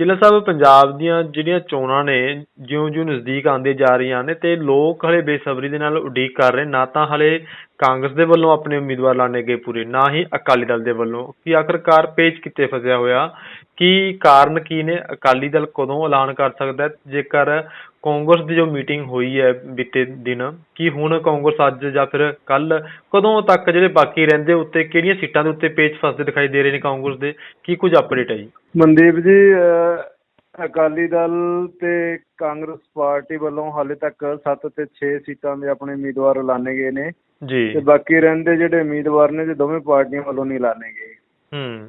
ਜ਼ਿਲ੍ਹਾ ਸਾਹਿਬ, ਪੰਜਾਬ ਦੀਆਂ ਜਿਹੜੀਆਂ ਚੋਣਾਂ ਨੇ, ਜਿਉਂ-ਜਿਉਂ ਨਜ਼ਦੀਕ ਆਉਂਦੇ ਜਾ ਰਹੀਆਂ ਨੇ ਤੇ ਲੋਕ ਹਲੇ ਬੇਸਬਰੀ ਦੇ ਨਾਲ ਉਡੀਕ ਕਰ ਰਹੇ ਨਾ ਤਾਂ ਹਲੇ ਕਾਂਗਰਸ ਦੇ ਵੱਲੋਂ ਆਪਣੇ ਉਮੀਦਵਾਰ ਲਾਣੇ ਗਏ ਪੂਰੇ, ਨਾ ਹੀ ਅਕਾਲੀ ਦਲ ਦੇ ਵੱਲੋਂ। ਕਿ ਆਖਰਕਾਰ ਪੇਚ ਕਿੱਥੇ ਫਸਿਆ ਹੋਇਆ? ਕੀ ਕਾਰਨ ਕੀ ਨੇ? ਅਕਾਲੀ ਦਲ ਕਦੋਂ ਐਲਾਨ ਕਰ ਸਕਦਾ ਹੈ? ਜੇਕਰ ਕਾਂਗਰਸ ਦੀ ਜੋ ਮੀਟਿੰਗ ਹੋਈ ਹੈ ਬੀਤੇ ਦਿਨ, ਕਿ ਹੁਣ ਕਾਂਗਰਸ ਅੱਜ ਜਾਂ ਫਿਰ ਕੱਲ ਕਦੋਂ ਤੱਕ ਜਿਹੜੇ ਬਾਕੀ ਰਹਿੰਦੇ ਉੱਤੇ ਕਿਹੜੀਆਂ ਸੀਟਾਂ ਦੇ ਉੱਤੇ ਪੇਚ ਫਸਦੇ ਦਿਖਾਈ ਦੇ ਰਹੇ ਨੇ ਕਾਂਗਰਸ ਦੇ? ਕੀ ਕੁਝ ਅਪਡੇਟ ਹੈ ਜੀ? ਮਨਦੀਪ ਜੀ ਅਕਾਲੀ ਦਲ ਤੇ ਕਾਂਗਰਸ ਪਾਰਟੀ ਵੱਲੋਂ ਹਾਲੇ ਤੱਕ 7 ਤੇ 6 ਸੀਟਾਂ ਦੇ ਆਪਣੇ ਉਮੀਦਵਾਰ ਐਲਾਨੇ ਗਏ ਨੇ ਜੀ। ਤੇ ਬਾਕੀ ਰਹਿੰਦੇ ਜਿਹੜੇ ਉਮੀਦਵਾਰ ਨੇ ਜੇ ਦੋਵੇਂ ਪਾਰਟੀਆਂ ਵੱਲੋਂ ਨਹੀਂ ਐਲਾਨੇ ਗਏ। ਹੂੰ।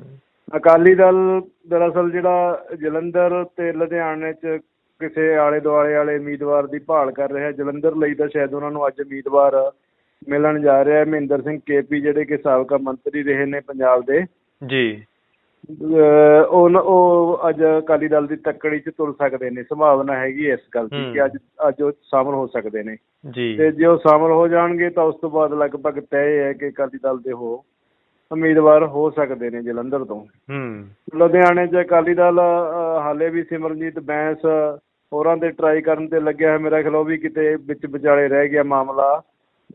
ਅਕਾਲੀ ਦਲ ਦਰਅਸਲ ਜਿਹੜਾ ਜਲੰਧਰ ਤੇ ਲੁਧਿਆਣੇ 'ਚ ਕਿਸੇ ਆਲੇ ਦੁਆਲੇ ਵਾਲੇ ਉਮੀਦਵਾਰ ਦੀ ਭਾਲ ਕਰ ਰਿਹਾ ਜਲੰਧਰ ਲਈ ਤਾਂ ਸ਼ਾਇਦ ਉਹਨਾਂ ਨੂੰ ਅੱਜ ਉਮੀਦਵਾਰ ਮਿਲਣ ਜਾ ਰਿਹਾ ਹੈ। ਮਹਿੰਦਰ ਸਿੰਘ ਕੇਪੀ ਜਿਹੜੇ ਕਿ ਸਾਬਕਾ ਮੰਤਰੀ ਰਹੇ ਨੇ ਪੰਜਾਬ ਦੇ। ਜੀ। ਉਹ ਉਹ ਅੱਜ ਅਕਾਲੀ ਦਲ ਦੀ ਤੱਕੜੀ 'ਚ ਤੁਰ ਸਕਦੇ ਨੇ ਸੰਭਾਵਨਾ ਹੈਗੀ ਹੈ ਇਸ ਗੱਲ ਦੀ ਹੂੰ। ਕਿ ਅੱਜ ਅੱਜ ਉਹ ਸ਼ਾਮਲ ਹੋ ਸਕਦੇ ਨੇ। ਜੀ। ਤੇ ਜੇ ਉਹ ਸ਼ਾਮਲ ਹੋ ਜਾਣਗੇ ਤਾਂ ਉਸ ਤੋਂ ਬਾਅਦ ਲਗਭਗ ਤੈਅ ਹੈ ਕਿ ਅਕਾਲੀ ਦਲ ਦੇ ਉਹ ਉਮੀਦਵਾਰ ਹੋ ਸਕਦੇ ਨੇ ਜਲੰਧਰ ਤੋਂ। ਹੂੰ। ਲੁਧਿਆਣੇ 'ਚ ਅਕਾਲੀ ਦਲ ਹਾਲੇ ਵੀ ਸਿਮਰਨਜੀਤ ਬੈਂਸ ਹੋਰਾਂ ਦੇ ਟਰਾਈ ਕਰਨ ਤੇ ਲੱਗਿਆ ਹੈ। ਮੇਰਾ ਖਿਆਲ ਉਹ ਵੀ ਕਿਤੇ ਵਿੱਚ ਵਿਚਾਲੇ ਰਹਿ ਗਿਆ ਮਾਮਲਾ।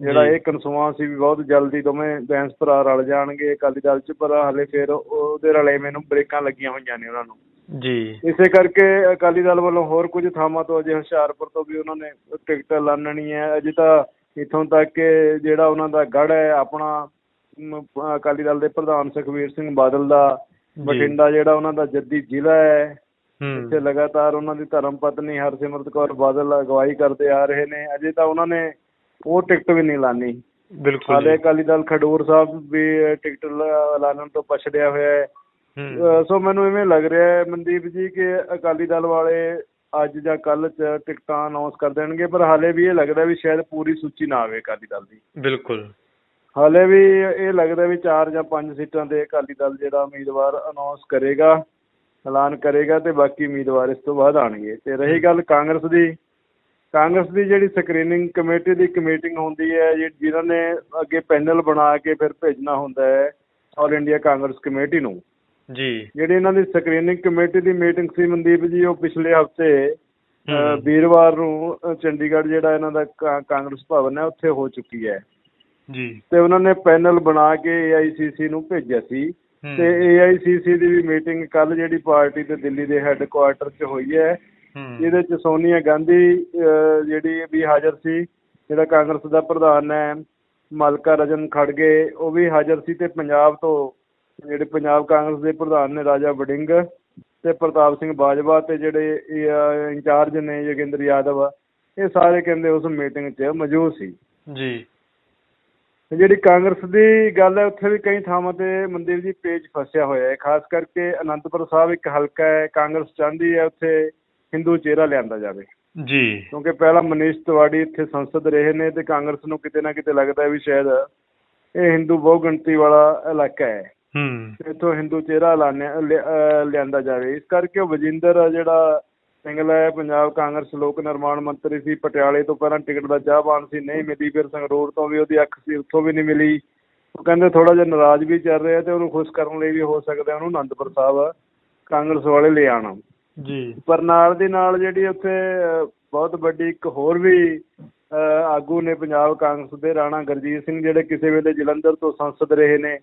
ਜਿਹੜਾ। ਇਹ ਕਨਸੂਆਂ ਸੀ ਵੀ ਬਹੁਤ ਜਲਦੀ ਦੋਵੇਂ ਬੈਂਸ ਭਰਾ ਰਲ ਜਾਣਗੇ ਅਕਾਲੀ ਦਲ 'ਚ ਪਰ ਹਾਲੇ ਫਿਰ ਉਹਦੇ ਰਲੇਵੇਂ ਨੂੰ ਬ੍ਰੇਕਾਂ ਲੱਗੀਆਂ ਹੋਈਆਂ ਨੇ ਉਹਨਾਂ ਨੂੰ। ਜੀ। ਇਸੇ ਕਰਕੇ ਅਕਾਲੀ ਦਲ ਵੱਲੋਂ ਹੋਰ ਕੁਝ ਥਾਵਾਂ ਤੋਂ ਅਜੇ ਹੁਸ਼ਿਆਰਪੁਰ ਤੋਂ ਵੀ ਉਹਨਾਂ ਨੇ ਟਿਕਟ ਲਾਣਣੀ ਹੈ। ਅਜੇ ਤਾਂ ਇੱਥੋਂ ਤੱਕ ਕਿ ਜਿਹੜਾ ਉਹਨਾਂ ਦਾ ਗੜ ਹੈ ਆਪਣਾ ਅਕਾਲੀ ਦਲ ਦੇ ਪ੍ਰਧਾਨ ਸੁਖਬੀਰ ਸਿੰਘ ਬਾਦਲ ਦਾ। ਬਠਿੰਡਾ ਜਿਹੜਾ ਉਹਨਾਂ ਦਾ ਜੱਦੀ ਜ਼ਿਲ੍ਹਾ ਹੈ। ਇੱਥੇ ਲਗਾਤਾਰ ਉਹਨਾਂ ਦੀ ਧਰਮ ਪਤਨੀ ਹਰਸਿਮਰਤ ਕੌਰ ਬਾਦਲ ਅਗਵਾਈ ਕਰਦੇ ਆ ਰਹੇ ਨੇ। ਅਜੇ ਤਾਂ ਉਹਨਾਂ ਨੇ ਉਹ ਟਿਕਟ ਵੀ ਨਹੀਂ ਲਾਣੀ। ਬਿਲਕੁਲ ਹਾਲੇ। ਅਕਾਲੀ ਦਲ ਖਡੂਰ ਸਾਹਿਬ ਵੀ ਟਿਕਟ ਐਲਾਨਣ ਤੋਂ ਪਛੜਿਆ ਹੋਇਆ ਹੈ। ਸੋ ਮੈਨੂੰ ਇਵੇਂ ਲੱਗ ਰਿਹਾ ਹੈ ਮਨਦੀਪ ਜੀ ਕਿ ਅਕਾਲੀ ਦਲ ਵਾਲੇ ਅੱਜ ਜਾਂ ਕੱਲ ਚ ਟਿਕਟਾਂ ਅਨਾਉਂਸ ਕਰ ਦੇਣਗੇ ਪਰ ਹਾਲੇ ਵੀ ਇਹ ਲੱਗਦਾ ਵੀ ਸ਼ਾਇਦ ਪੂਰੀ ਸੂਚੀ ਨਾ ਆਵੇ ਅਕਾਲੀ ਦਲ ਦੀ। ਬਿਲਕੁਲ। ਹਾਲੇ ਵੀ ਇਹ ਲੱਗਦਾ ਵੀ 4 ਜਾਂ 5 ਸੀਟਾਂ ਦੇ ਅਕਾਲੀ ਦਲ ਜਿਹੜਾ ਉਮੀਦਵਾਰ ਅਨਾਉਂਸ ਕਰੇਗਾ ਐਲਾਨ ਕਰੇਗਾ ਤੇ ਬਾਕੀ ਉਮੀਦਵਾਰ ਇਸ ਤੋਂ ਬਾਅਦ ਆਣਗੇ ਤੇ ਰਹੀ ਗੱਲ ਕਾਂਗਰਸ ਦੀ ਕਾਂਗਰਸ ਦੀ ਜਿਹੜੀ ਸਕਰੀਨਿੰਗ ਕਮੇਟੀ ਦੀ ਇੱਕ ਮੀਟਿੰਗ ਹੁੰਦੀ ਹੈ ਜਿਨ੍ਹਾਂ ਨੇ ਅੱਗੇ ਪੈਨਲ ਬਣਾ ਕੇ ਫਿਰ ਭੇਜਣਾ ਹੁੰਦਾ ਹੈ ਆਲ ਇੰਡੀਆ ਕਾਂਗਰਸ ਕਮੇਟੀ ਨੂੰ। ਜੀ। ਜਿਹੜੀ ਇਹਨਾਂ ਦੀ ਸਕਰੀਨਿੰਗ ਕਮੇਟੀ ਦੀ ਮੀਟਿੰਗ ਸੀ ਮਨਦੀਪ ਜੀ ਉਹ ਪਿਛਲੇ ਹਫ਼ਤੇ। ਵੀਰਵਾਰ ਨੂੰ ਚੰਡੀਗੜ੍ਹ ਜਿਹੜਾ ਇਹਨਾਂ ਦਾ ਕਾਂਗਰਸ ਭਵਨ ਹੈ ਉੱਥੇ ਹੋ ਚੁੱਕੀ ਹੈ। ਜੀ। ਤੇ ਉਹਨਾਂ ਨੇ ਪੈਨਲ ਬਣਾ ਕੇ AICC ਨੂੰ ਭੇਜਿਆ ਸੀ। ਤੇ AICC ਦੀ ਵੀ ਮੀਟਿੰਗ ਕੱਲ ਜਿਹੜੀ ਪਾਰਟੀ ਤੇ ਦਿੱਲੀ ਦੇ ਹੈੱਡਕੁਆਰਟਰ 'ਚ ਹੋਈ ਹੂੰ ਜਿਹਦੇ 'ਚ ਸੋਨੀਆ ਗਾਂਧੀ ਜਿਹੜੀ ਵੀ ਹਾਜ਼ਰ ਸੀ ਜਿਹੜਾ ਕਾਂਗਰਸ ਦਾ ਪ੍ਰਧਾਨ ਹੈ ਮਲਕਾ ਰਜਨ ਖੜਗੇ ਉਹ ਵੀ ਹਾਜ਼ਰ ਸੀ ਤੇ ਪੰਜਾਬ ਤੋਂ ਜਿਹੜੇ ਪੰਜਾਬ ਕਾਂਗਰਸ ਦੇ ਪ੍ਰਧਾਨ ਨੇ ਰਾਜਾ ਵੜਿੰਗ ਤੇ ਪ੍ਰਤਾਪ ਸਿੰਘ ਬਾਜਵਾ ਤੇ ਜਿਹੜੇ ਇੰਚਾਰਜ ਨੇ ਯੋਗਿੰਦਰ ਯਾਦਵ ਇਹ ਸਾਰੇ ਕਹਿੰਦੇ ਉਸ ਮੀਟਿੰਗ 'ਚ ਮੌਜੂਦ ਸੀ। ਜੀ। ਜਿਹੜੀ ਕਾਂਗਰਸ ਦੀ ਗੱਲ ਹੈ ਉੱਥੇ ਵੀ ਕਈ ਥਾਵਾਂ ਤੇ ਮਨਦੀਪ ਜੀ ਪੇਜ ਫਸਿਆ ਹੋਇਆ ਹੈ। ਖਾਸ ਕਰਕੇ ਅਨੰਦਪੁਰ ਸਾਹਿਬ ਇੱਕ ਹਲਕਾ ਹੈ ਕਾਂਗਰਸ ਚਾਹੁੰਦੀ ਹੈ ਉੱਥੇ ਹਿੰਦੂ ਚਿਹਰਾ ਲਿਆਂਦਾ ਜਾਵੇ। ਜੀ। ਕਿਉਂਕਿ ਪਹਿਲਾਂ ਮਨੀਸ਼ ਤਿਵਾੜੀ ਇੱਥੇ ਸੰਸਦ ਰਹੇ ਨੇ ਤੇ ਕਾਂਗਰਸ ਨੂੰ ਕਿਤੇ ਨਾ ਕਿਤੇ ਲੱਗਦਾ ਵੀ ਸ਼ਾਇਦ ਇਹ ਹਿੰਦੂ ਬਹੁ ਗਿਣਤੀ ਵਾਲਾ ਇਲਾਕਾ ਹੈ। ਹੂੰ। ਇੱਥੋਂ ਹਿੰਦੂ ਚਿਹਰਾ ਲਿਆਂਦਾ ਜਾਵੇ। ਇਸ ਕਰਕੇ ਉਹ ਵਜਿੰਦਰ ਜਿਹੜਾ ਸਿੰਗਲਾ ਹੈ ਪੰਜਾਬ ਕਾਂਗਰਸ ਲੋਕ ਨਿਰਮਾਣ ਮੰਤਰੀ ਸੀ ਪਟਿਆਲੇ ਤੋਂ ਪਹਿਲਾਂ ਟਿਕਟ ਦਾ ਚਾਹਵਾਨ ਸੀ ਨਹੀਂ ਮਿਲੀ ਫਿਰ ਸੰਗਰੂਰ ਤੋਂ ਵੀ ਉਹਦੀ ਅੱਖ ਸੀ ਉੱਥੋਂ ਵੀ ਨਹੀਂ ਮਿਲੀ। ਉਹ ਕਹਿੰਦੇ ਥੋੜਾ ਜਿਹਾ ਨਾਰਾਜ਼ ਵੀ ਚੱਲ ਰਿਹਾ ਤੇ ਉਹਨੂੰ ਖੁਸ਼ ਕਰਨ ਲਈ ਵੀ ਹੋ ਸਕਦਾ ਉਹਨੂੰ ਅਨੰਦਪੁਰ ਸਾਹਿਬ ਕਾਂਗਰਸ ਵਾਲੇ ਲੈ ਆਉਣਾ। ਜੀ। ਪਰ ਨਾਲ ਦੀ ਨਾਲ ਜਿਹੜੀ ਉੱਥੇ ਬਹੁਤ ਵੱਡੀ ਇੱਕ ਹੋਰ ਵੀ ਆਗੂ ਨੇ ਪੰਜਾਬ ਕਾਂਗਰਸ ਦੇ ਰਾਣਾ ਗੁਰਜੀਤ ਸਿੰਘ ਜਿਹੜੇ ਕਿਸੇ ਵੇਲੇ ਜਲੰਧਰ ਤੋਂ ਸੰਸਦ ਰਹੇ ਨੇ।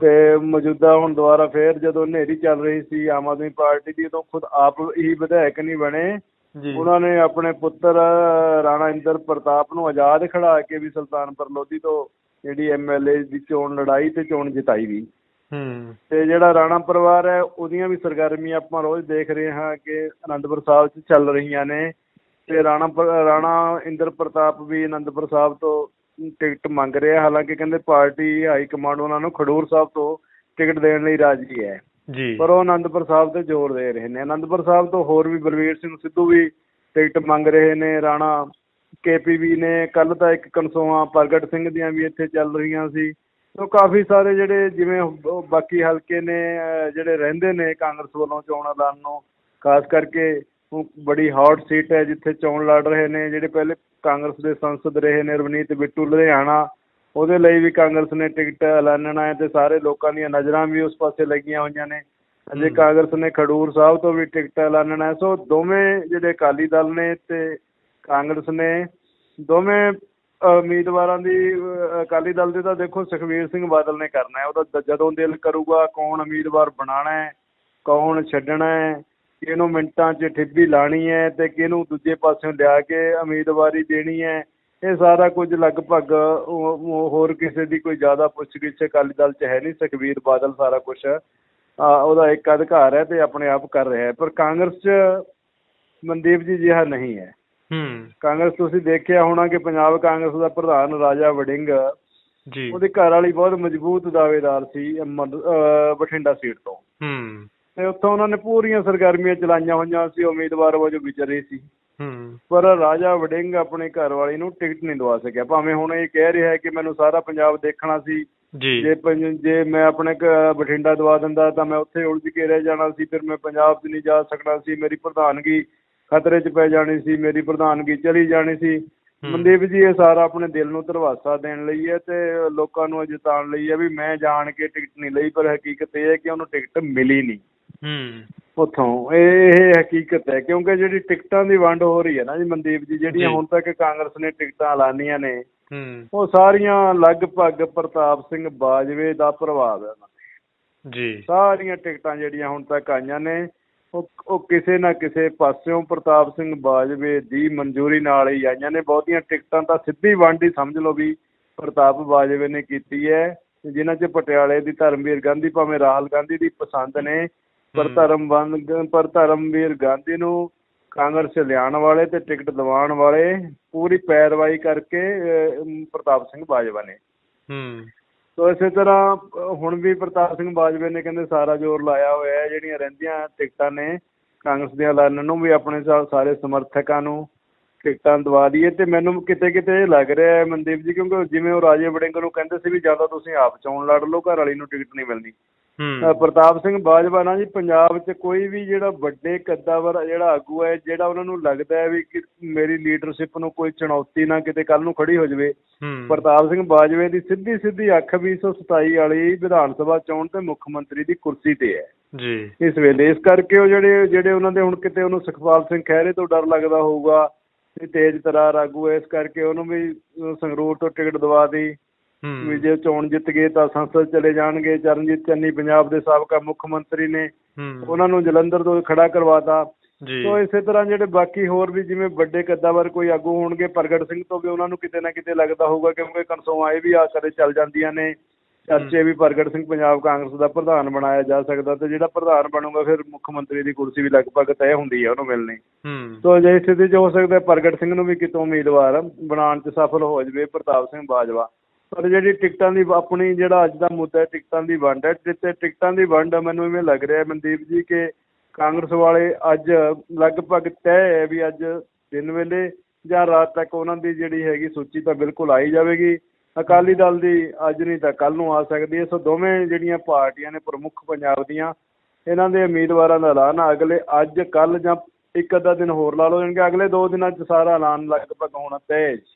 ਤੇ ਮੌਜੂਦਾ ਹੁਣ ਦੁਬਾਰਾ ਫੇਰ ਜਦੋਂ ਹਨੇਰੀ ਚੱਲ ਰਹੀ ਸੀ ਆਮ ਆਦਮੀ ਪਾਰਟੀ ਦੀ ਉਦੋਂ ਖੁਦ ਆਪ ਹੀ ਵਿਧਾਇਕ ਨਹੀਂ ਬਣੇ। ਜੀ। ਉਹਨਾਂ ਨੇ ਆਪਣੇ ਪੁੱਤਰ ਰਾਣਾ ਇੰਦਰ ਪ੍ਰਤਾਪ ਨੂੰ ਆਜ਼ਾਦ ਖੜਾ ਕੇ ਵੀ ਸੁਲਤਾਨਪੁਰ ਲੋਧੀ ਤੋਂ ਜਿਹੜੀ ਐਮਐਲਏ ਦੀ ਚੋਣ ਲੜਾਈ ਤੇ ਚੋਣ ਜਿਤਾਈ ਵੀ। ਤੇ ਜਿਹੜਾ ਰਾਣਾ ਪਰਿਵਾਰ ਹੈ ਉਹਦੀਆਂ ਵੀ ਸਰਗਰਮੀਆਂ ਆਪਾਂ ਰੋਜ਼ ਦੇਖ ਰਹੇ ਹਾਂ ਕਿ ਅਨੰਦਪੁਰ ਸਾਹਿਬ 'ਚ ਚੱਲ ਰਹੀਆਂ ਨੇ। ਤੇ ਰਾਣਾ ਰਾਣਾ ਇੰਦਰ ਪ੍ਰਤਾਪ ਵੀ ਅਨੰਦਪੁਰ ਸਾਹਿਬ ਤੋਂ ਟਿਕਟ ਮੰਗ ਰਿਹਾ। ਹਾਲਾਂਕਿ ਕਹਿੰਦੇ ਪਾਰਟੀ ਹਾਈ ਕਮਾਂਡ ਉਹਨਾਂ ਨੂੰ ਖਡੂਰ ਸਾਹਿਬ ਤੋਂ ਟਿਕਟ ਦੇਣ ਲਈ ਰਾਜ਼ੀ ਹੈ। ਜੀ। ਪਰ ਉਹ ਅਨੰਦਪੁਰ ਸਾਹਿਬ ਤੇ ਜ਼ੋਰ ਦੇ ਰਹੇ ਨੇ। ਅਨੰਦਪੁਰ ਸਾਹਿਬ ਤੋਂ ਹੋਰ ਵੀ ਬਲਵੀਰ ਸਿੰਘ ਸਿੱਧੂ ਵੀ ਟਿਕਟ ਮੰਗ ਰਹੇ ਨੇ। ਰਾਣਾ ਕੇਪੀਵੀ ਨੇ ਕੱਲ ਤਾਂ ਇੱਕ ਕਨਸੋਆਂ ਪ੍ਰਗਟ ਸਿੰਘ ਦੀਆਂ ਵੀ ਇੱਥੇ ਚੱਲ ਰਹੀਆਂ ਸੀ। ਸੋ ਕਾਫੀ ਸਾਰੇ ਜਿਹੜੇ ਜਿਵੇਂ ਬਾਕੀ ਹਲਕੇ ਨੇ ਜਿਹੜੇ ਰਹਿੰਦੇ ਨੇ ਕਾਂਗਰਸ ਵੱਲੋਂ ਚੋਣ ਐਲਾਨ ਨੂੰ ਖਾਸ ਕਰਕੇ ਉਹ ਬੜੀ ਹੌਟ ਸੀਟ ਹੈ ਜਿੱਥੇ ਚੋਣ ਲੜ ਰਹੇ ਨੇ ਜਿਹੜੇ ਪਹਿਲੇ ਕਾਂਗਰਸ ਦੇ ਸੰਸਦ ਰਹੇ ਨੇ ਰਵਨੀਤ ਬਿੱਟੂ ਲੁਧਿਆਣਾ ਉਹਦੇ ਲਈ ਵੀ ਕਾਂਗਰਸ ਨੇ ਟਿਕਟ ਐਲਾਨਣਾ ਹੈ ਤੇ ਸਾਰੇ ਲੋਕਾਂ ਦੀਆਂ ਨਜ਼ਰਾਂ ਵੀ ਉਸ ਪਾਸੇ ਲੱਗੀਆਂ ਹੋਈਆਂ ਨੇ ਅਜੇ। ਕਾਂਗਰਸ ਨੇ ਖਡੂਰ ਸਾਹਿਬ ਤੋਂ ਵੀ ਟਿਕਟ ਐਲਾਨਣਾ ਹੈ ਸੋ ਦੋਵੇਂ ਜਿਹੜੇ ਅਕਾਲੀ ਦਲ ਨੇ ਤੇ ਕਾਂਗਰਸ ਨੇ ਦੋਵੇਂ ਉਮੀਦਵਾਰਾਂ ਦੀ ਅਕਾਲੀ ਦਲ ਦੇ ਤਾਂ ਦੇਖੋ ਸੁਖਬੀਰ ਸਿੰਘ ਬਾਦਲ ਨੇ ਕਰਨਾ ਉਹਦਾ ਜਦੋਂ ਦਿਲ ਕਰੂਗਾ ਕੌਣ ਉਮੀਦਵਾਰ ਬਣਾਉਣਾ ਕੌਣ ਛੱਡਣਾ ਹੈ, ਕਿਹਨੂੰ ਮਿੰਟਾਂ 'ਚ ਠਿੱਬੀ ਲਾਣੀ ਹੈ ਤੇ ਕਿਹਨੂੰ ਦੂਜੇ ਪਾਸਿਓਂ ਲਿਆ ਕੇ ਉਮੀਦਵਾਰੀ ਦੇਣੀ ਹੈ, ਇਹ ਸਾਰਾ ਕੁਝ ਲਗਭਗ ਹੋਰ ਕਿਸੇ ਦੀ ਕੋਈ ਜ਼ਿਆਦਾ ਪੁੱਛਗਿੱਛ ਅਕਾਲੀ ਦਲ 'ਚ ਹੈ ਨਹੀਂ। ਸੁਖਬੀਰ ਬਾਦਲ ਸਾਰਾ ਕੁਝ ਉਹਦਾ ਇੱਕ ਅਧਿਕਾਰ ਹੈ ਅਤੇ ਆਪਣੇ ਆਪ ਕਰ ਰਿਹਾ ਹੈ। ਪਰ ਕਾਂਗਰਸ 'ਚ ਮਨਦੀਪ ਜੀ ਜਿਹਾ ਨਹੀਂ ਹੈ। ਹੂੰ। ਕਾਂਗਰਸ ਤੁਸੀਂ ਦੇਖਿਆ ਹੋਣਾ ਕਿ ਪੰਜਾਬ ਕਾਂਗਰਸ ਦਾ ਪ੍ਰਧਾਨ ਰਾਜਾ ਵੜਿੰਗ ਜੀ। ਉਹਦੀ ਘਰ ਵਾਲੀ ਬਹੁਤ ਮਜ਼ਬੂਤ ਦਾਅਵੇਦਾਰ ਸੀ ਅਮਰ- ਅਹ ਬਠਿੰਡਾ ਸੀਟ ਤੋਂ। ਹੂੰ। ਤੇ ਉੱਥੋਂ ਉਹਨਾਂ ਨੇ ਪੂਰੀਆਂ ਸਰਗਰਮੀਆਂ ਚਲਾਈਆਂ ਹੋਈਆਂ ਸੀ ਉਮੀਦਵਾਰ ਵਜੋਂ ਵਿਚਰ ਰਹੀ ਸੀ। ਹੂੰ। ਪਰ ਰਾਜਾ ਵੜਿੰਗ ਆਪਣੀ ਘਰ ਵਾਲੀ ਨੂੰ ਟਿਕਟ ਨਹੀਂ ਦਵਾ ਸਕਿਆ। ਭਾਵੇਂ ਹੁਣ ਇਹ ਕਹਿ ਰਿਹਾ ਹੈ ਕਿ ਮੈਨੂੰ ਸਾਰਾ ਪੰਜਾਬ ਦੇਖਣਾ ਸੀ ਜੀ। ਜੇ ਪੰਜ- ਜੇ ਮੈਂ ਆਪਣੇ ਕ- ਬਠਿੰਡਾ ਦਵਾ ਦਿੰਦਾ ਤਾਂ ਮੈਂ ਉੱਥੇ ਉਲਝ ਕੇ ਰਹਿ ਜਾਣਾ ਸੀ ਫਿਰ ਮੈਂ ਪੰਜਾਬ 'ਚ ਨਹੀਂ ਜਾ ਸਕਣਾ ਸੀ। ਮੇਰੀ ਪ੍ਰਧਾਨਗੀ ਖਤਰੇ 'ਚ ਪੈ ਜਾਣੀ ਸੀ ਮੇਰੀ ਪ੍ਰਧਾਨਗੀ ਚਲੀ ਜਾਣੀ ਸੀ। ਮਨਦੀਪ ਜੀ ਇਹ ਸਾਰਾ ਆਪਣੇ ਦਿਲ ਨੂੰ ਧਰਵਾਸਾ ਦੇਣ ਲਈ ਹੈ ਤੇ ਲੋਕਾਂ ਨੂੰ ਜਿਤਾਉਣ ਲਈ ਹੈ ਵੀ ਮੈਂ ਜਾਣ ਕੇ ਟਿਕਟ ਨਹੀਂ ਲਈ ਪਰ ਹਕੀਕਤ ਇਹ ਹੈ ਕਿ ਉਹਨੂੰ ਟਿਕਟ ਮਿਲੀ ਨਹੀਂ ਹੂੰ ਉੱਥੋਂ ਇਹ ਇਹ ਹਕੀਕਤ ਹੈ ਕਿਉਂਕਿ ਜਿਹੜੀ ਟਿਕਟਾਂ ਦੀ ਵੰਡ ਹੋ ਰਹੀ ਹੈ ਨਾ ਜੀ ਮਨਦੀਪ ਜੀ ਜਿਹੜੀਆਂ। ਹੁਣ ਤੱਕ ਕਾਂਗਰਸ ਨੇ ਟਿਕਟਾਂ ਐਲਾਨੀਆਂ ਨੇ ਹੂੰ ਉਹ ਸਾਰੀਆਂ ਲਗਭਗ ਪ੍ਰਤਾਪ ਸਿੰਘ ਬਾਜਵੇ ਦਾ ਪ੍ਰਭਾਵ ਹੈ। ਜੀ ਸਾਰੀਆਂ ਟਿਕਟਾਂ ਜਿਹੜੀਆਂ ਹੁਣ ਤੱਕ ਆਈਆਂ ਨੇ ਉਹ ਕਿਸੇ ਨਾ ਕਿਸੇ ਪਾਸਿਓਂ ਪ੍ਰਤਾਪ ਸਿੰਘ ਬਾਜਵੇ ਦੀ ਮਨਜ਼ੂਰੀ ਨਾਲ ਹੀ ਆਈਆਂ ਨੇ। ਬਹੁਤੀਆਂ ਟਿਕਟਾਂ ਤਾਂ ਸਿੱਧੀ ਵੰਡ ਹੀ ਸਮਝ ਲਓ ਵੀ ਪ੍ਰਤਾਪ ਬਾਜਵੇ ਨੇ ਕੀਤੀ ਹੈ। ਜਿਨ੍ਹਾਂ 'ਚ ਪਟਿਆਲੇ ਦੀ ਧਰਮਵੀਰ ਗਾਂਧੀ ਭਾਵੇਂ ਰਾਹੁਲ ਗਾਂਧੀ ਦੀ ਪਸੰਦ ਨੇ ਪਰ। ਧਰਮਵੰਦ ਪਰ ਧਰਮਵੀਰ ਗਾਂਧੀ ਨੂੰ ਕਾਂਗਰਸ 'ਚ ਲਿਆਉਣ ਵਾਲੇ ਤੇ ਟਿਕਟ ਦਿਵਾਉਣ ਵਾਲੇ ਪੂਰੀ ਪੈਰਵਾਈ ਕਰਕੇ ਪ੍ਰਤਾਪ ਸਿੰਘ ਬਾਜਵਾ ਨੇ। ਹੂੰ। ਸੋ ਇਸੇ ਤਰ੍ਹਾਂ ਹੁਣ ਵੀ ਪ੍ਰਤਾਪ ਸਿੰਘ ਬਾਜਵੇ ਨੇ ਕਹਿੰਦੇ ਸਾਰਾ ਜ਼ੋਰ ਲਾਇਆ ਹੋਇਆ ਹੈ, ਜਿਹੜੀਆਂ ਰਹਿੰਦੀਆਂ ਟਿਕਟਾਂ ਨੇ ਕਾਂਗਰਸ ਦੀਆਂ ਐਲਾਨਣ ਨੂੰ ਵੀ ਆਪਣੇ ਸਾਰੇ ਸਮਰਥਕਾਂ ਨੂੰ ਟਿਕਟਾਂ ਦਵਾ ਦਈਏ। ਤੇ ਮੈਨੂੰ ਕਿਤੇ ਕਿਤੇ ਇਹ ਲੱਗ ਰਿਹਾ ਹੈ ਮਨਦੀਪ ਜੀ, ਕਿਉਂਕਿ ਜਿਵੇਂ ਉਹ ਰਾਜੇ ਵੜਿੰਗ ਨੂੰ ਕਹਿੰਦੇ ਸੀ ਵੀ ਜਾਂ ਤਾਂ ਤੁਸੀਂ ਆਪ ਚੋਣ ਲੜ ਲਓ, ਘਰ ਵਾਲੀ ਨੂੰ ਟਿਕਟ ਨਹੀਂ ਮਿਲਣੀ। ਪ੍ਰਤਾਪ ਸਿੰਘ ਬਾਜਵਾ ਨਾ ਜੀ ਪੰਜਾਬ 'ਚ ਕੋਈ ਵੀ ਜਿਹੜਾ ਵੱਡੇ ਕੱਦਾਵਰ ਜਿਹੜਾ ਆਗੂ ਹੈ ਜਿਹੜਾ ਉਹਨਾਂ ਨੂੰ ਲੱਗਦਾ ਹੈ ਵੀ ਕਿ ਮੇਰੀ ਲੀਡਰਸ਼ਿਪ ਨੂੰ ਕੋਈ ਚੁਣੌਤੀ ਨਾ ਕਿਤੇ ਕੱਲ ਨੂੰ ਖੜੀ ਹੋ ਜਾਵੇ ਪ੍ਰਤਾਪ ਸਿੰਘ ਬਾਜਵੇ ਦੀ ਸਿੱਧੀ ਸਿੱਧੀ ਅੱਖ 227 ਵਾਲੀ ਵਿਧਾਨ ਸਭਾ ਚੋਣ ਤੇ ਮੁੱਖ ਮੰਤਰੀ ਦੀ ਕੁਰਸੀ ਤੇ ਹੈ। ਜੀ। ਇਸ ਵੇਲੇ ਇਸ ਕਰਕੇ ਉਹ ਜਿਹੜੇ ਜਿਹੜੇ ਉਹਨਾਂ ਦੇ ਹੁਣ ਕਿਤੇ ਉਹਨੂੰ ਸੁਖਪਾਲ ਸਿੰਘ ਖਹਿਰੇ ਤੋਂ ਡਰ ਲੱਗਦਾ ਹੋਊਗਾ ਵੀ ਤੇਜ਼ ਤਰਾਰ ਆਗੂ ਹੈ ਇਸ ਕਰਕੇ ਉਹਨੂੰ ਵੀ ਸੰਗਰੂਰ ਤੋਂ ਟਿਕਟ ਦਵਾ ਦੀ। ਵੀ ਜੇ ਚੋਣ ਜਿੱਤ ਗਏ ਤਾਂ ਸੰਸਦ ਚਲੇ ਜਾਣਗੇ। ਚਰਨਜੀਤ ਚੰਨੀ ਪੰਜਾਬ ਦੇ ਸਾਬਕਾ ਮੁੱਖ ਮੰਤਰੀ ਨੇ। ਉਹਨਾਂ ਨੂੰ ਜਲੰਧਰ ਤੋਂ ਖੜਾ ਕਰਵਾਤਾ। ਜੀ। ਸੋ ਇਸੇ ਤਰ੍ਹਾਂ ਜਿਹੜੇ ਬਾਕੀ ਹੋਰ ਵੀ ਜਿਵੇਂ ਵੱਡੇ ਕੱਦਾਵਰ ਕੋਈ ਆਗੂ ਹੋਣਗੇ ਪ੍ਰਗਟ ਸਿੰਘ ਤੋਂ ਵੀ ਉਹਨਾਂ ਨੂੰ ਕਿਤੇ ਨਾ ਕਿਤੇ ਲੱਗਦਾ ਹੋਊਗਾ ਕਿਉਂਕਿ ਕਨਸੋਆਂ ਇਹ ਵੀ ਆ ਕਦੇ ਚੱਲ ਜਾਂਦੀਆਂ ਨੇ। ਚਰਚੇ ਵੀ ਪ੍ਰਗਟ ਸਿੰਘ ਪੰਜਾਬ ਕਾਂਗਰਸ ਦਾ ਪ੍ਰਧਾਨ ਬਣਾਇਆ ਜਾ ਸਕਦਾ ਤੇ ਜਿਹੜਾ ਪ੍ਰਧਾਨ ਬਣੂਗਾ ਫਿਰ ਮੁੱਖ ਮੰਤਰੀ ਦੀ ਕੁਰਸੀ ਵੀ ਲਗਭਗ ਤੈਅ ਹੁੰਦੀ ਹੈ ਉਹਨੂੰ ਮਿਲਣੀ। ਹੂੰ। ਸੋ ਅਜਿਹੀ ਸਥਿਤੀ 'ਚ ਹੋ ਸਕਦਾ ਪ੍ਰਗਟ ਸਿੰਘ ਨੂੰ ਵੀ ਕਿਤੋਂ ਉਮੀਦਵਾਰ ਬਣਾਉਣ 'ਚ ਸਫਲ ਹੋ ਜਾਵੇ ਪ੍ਰਤਾਪ ਸਿੰਘ ਬਾਜਵਾ। ਪਰ ਜਿਹੜੀ ਟਿਕਟਾਂ ਦੀ ਆਪਣੀ ਜਿਹੜਾ ਅੱਜ ਦਾ ਮੁੱਦਾ ਟਿਕਟਾਂ ਦੀ ਵੰਡ ਹੈ, ਜਿੱਥੇ ਟਿਕਟਾਂ ਦੀ ਵੰਡ ਮੈਨੂੰ ਇਵੇਂ ਲੱਗ ਰਿਹਾ ਮਨਦੀਪ ਜੀ, ਕਿ ਕਾਂਗਰਸ ਵਾਲੇ ਅੱਜ ਲਗਭਗ ਤੈਅ ਹੈ ਵੀ ਅੱਜ ਦਿਨ ਵੇਲੇ ਜਾਂ ਰਾਤ ਤੱਕ ਉਹਨਾਂ ਦੀ ਜਿਹੜੀ ਹੈਗੀ ਸੂਚੀ ਤਾਂ ਬਿਲਕੁਲ ਆਈ ਜਾਵੇਗੀ। ਅਕਾਲੀ ਦਲ ਦੀ ਅੱਜ ਨਹੀਂ ਤਾਂ ਕੱਲ ਨੂੰ ਆ ਸਕਦੀ ਹੈ। ਸੋ ਦੋਵੇਂ ਜਿਹੜੀਆਂ ਪਾਰਟੀਆਂ ਨੇ ਪ੍ਰਮੁੱਖ ਪੰਜਾਬ ਦੀਆਂ, ਇਹਨਾਂ ਦੇ ਉਮੀਦਵਾਰਾਂ ਦਾ ਐਲਾਨ ਅਗਲੇ ਅੱਜ ਕੱਲ ਜਾਂ ਇੱਕ ਅੱਧਾ ਦਿਨ ਹੋਰ ਲਾ ਲਓ, ਜਾਣੀ ਅਗਲੇ ਦੋ ਦਿਨਾਂ 'ਚ ਸਾਰਾ ਐਲਾਨ ਲਗਭਗ ਹੋਣਾ ਤੈਅ ਹੈ ਜੀ।